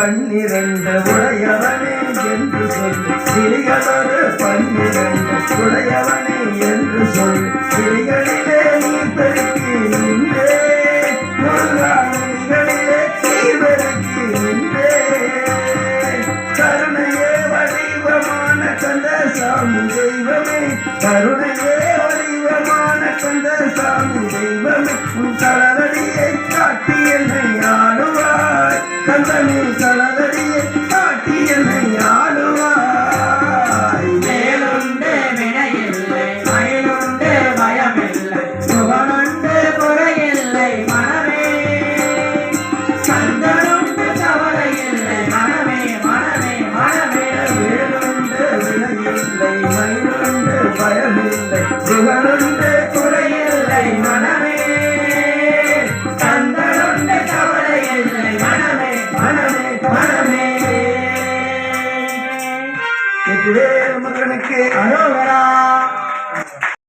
பன்னிரண்டு உடையவனே என்று சொல்லு சிறியதொரு பன்னிரண்டு உடையவனே என்று சொல்லு சிறிகளிலே நீ பெருக்கி நின்றே. முருகா நீ பெருக்கி நின்றே. கருணையே வடிவமான கந்த சாமி தெய்வமே. கருணையே வடிவமான கந்த சாமி தெய்வமே. உன் தளவடியை வேல் மகனுக்கு அரோகரா